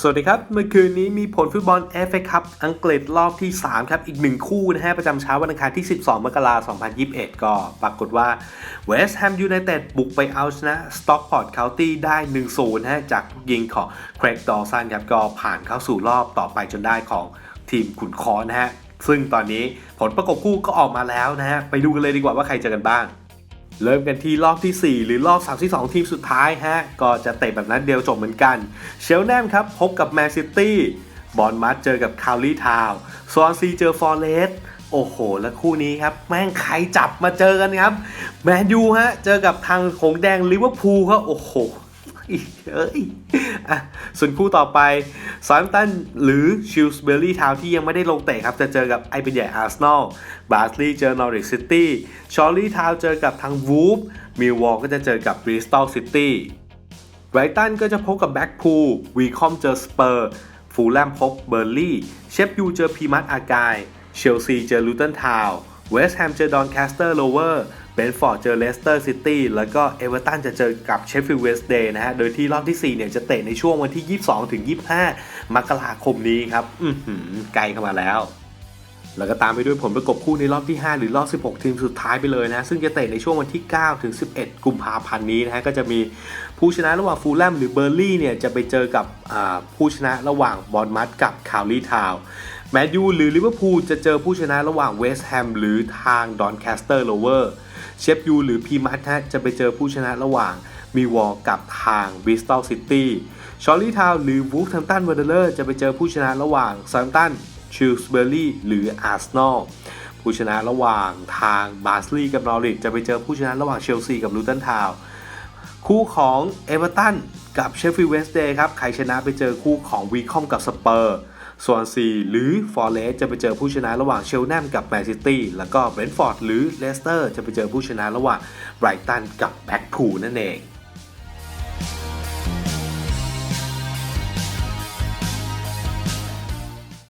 สวัสดีครับ เมื่อคืนนี้มีผลฟุตบอล FA คัพอังกฤษรอบที่ 3 ครับ อีกหนึ่งคู่นะฮะ ประจำเช้าวันอังคารที่ 12 มกราคม 2021 ก็ปรากฏว่า West Ham United บุกไปเอาชนะ Stockport County ได้ 1-0นะฮะ จากยิงของ Craig Dawson ครับ ก็ผ่านเข้าสู่รอบต่อไปจนได้ของทีมขุนคอนะฮะ ซึ่งตอนนี้ผลประกบคู่ก็ออกมาแล้วนะฮะ ไปดูกันเลยดีกว่าว่าใครเจอกันบ้าง เริ่มกันที่รอบทีสี่ 4 หรือรอบ 32 ทีมสุดท้ายฮะ ก็จะเตะแบบนั้นเดียวจบเหมือนกัน เชลแนมครับ พบกับแมนซิตี้บอลมัดเจอกับคาลีทาวซอนซีเจอฟอร์เรสโอ้โห และคู่นี้ครับ แม่งใครจับมาเจอกันครับ แมนยูฮะ เจอกับทางหงแดงลิเวอร์พูลครับ โอ้โห เอ้ยอะส่วนคู่ต่อไปซอนตันหรือชิลส์เบอร์รี่ทาวที่ยังไม่ได้ลงเตะครับ จะเจอกับไอเป็นใหญ่อาร์เซนอลบาสลีย์เจอนอริทซิตี้ชอร์ลี่ทาวเจอกับทางวูฟมิลวอลก็จะเจอกับบริสตอลซิตี้ไบรตันก็จะพบกับแบ็กพูลวีคอมเจอสเปอร์ฟูลแลมพบเบอร์ลี่เชฟยูเจอพีมัตอากายเชลซีเจอลูตันทาวเวสต์แฮมเจอดอนแคสเตอร์โลเวอร์ เบนฟอร์ดเจอเลสเตอร์ซิตี้แล้วก็เอเวอร์ตันจะเจอกับเชฟฟิลด์เวสต์เดย์นะฮะ โดยที่รอบที่ 4 เนี่ยจะเตะในช่วงวันที่ 22 ถึง 25 มกราคมนี้ครับอือหือไกลเข้ามาแล้ว แล้วก็ตามไปด้วยผลประกบคู่ในรอบที่ 5 หรือรอบ 16 ทีมสุดท้ายไปเลยนะ ซึ่งจะเตะในช่วงวันที่ 9 ถึง 11 กุมภาพันธ์นี้นะฮะ ก็จะมีผู้ชนะระหว่างฟูลแลมหรือเบอร์ลี่เนี่ยจะไปเจอกับผู้ชนะระหว่างบอลมัดกับคาวลีทาวแมนยูหรือลิเวอร์พูลจะเจอผู้ชนะระหว่างเวสต์แฮมหรือทางดอนแคสเตอร์โลเวอร์ เชฟยูหรือพีมัตฮะจะไปเจอผู้ชนะระหว่างมีวอลกับทางบิสตอลซิตี้ชอร์ลีทาวหรือวูฟทัมตันเวอร์เดอร์จะไปเจอผู้ชนะระหว่างซัมตันชิลส์เบอร์รี่หรืออาร์เซนอลผู้ชนะระหว่างทางบาสลีย์กับนอริทจะไปเจอผู้ชนะระหว่างเชลซีกับลูตันทาวคู่ของเอเวอร์ตันกับเชฟฟิลด์เวสต์เดย์ครับใครชนะไปเจอคู่ของวีคอมกับสเปอร์ ส่วนซีหรือฟอร์เรสจะไปเจอผู้ชนะระหว่างเชลแนมกับแมนซิตี้แล้วก็เบรนฟอร์ดหรือเลสเตอร์จะไปเจอผู้ชนะระหว่างไบรตันกับแบ็กพูนั่นเอง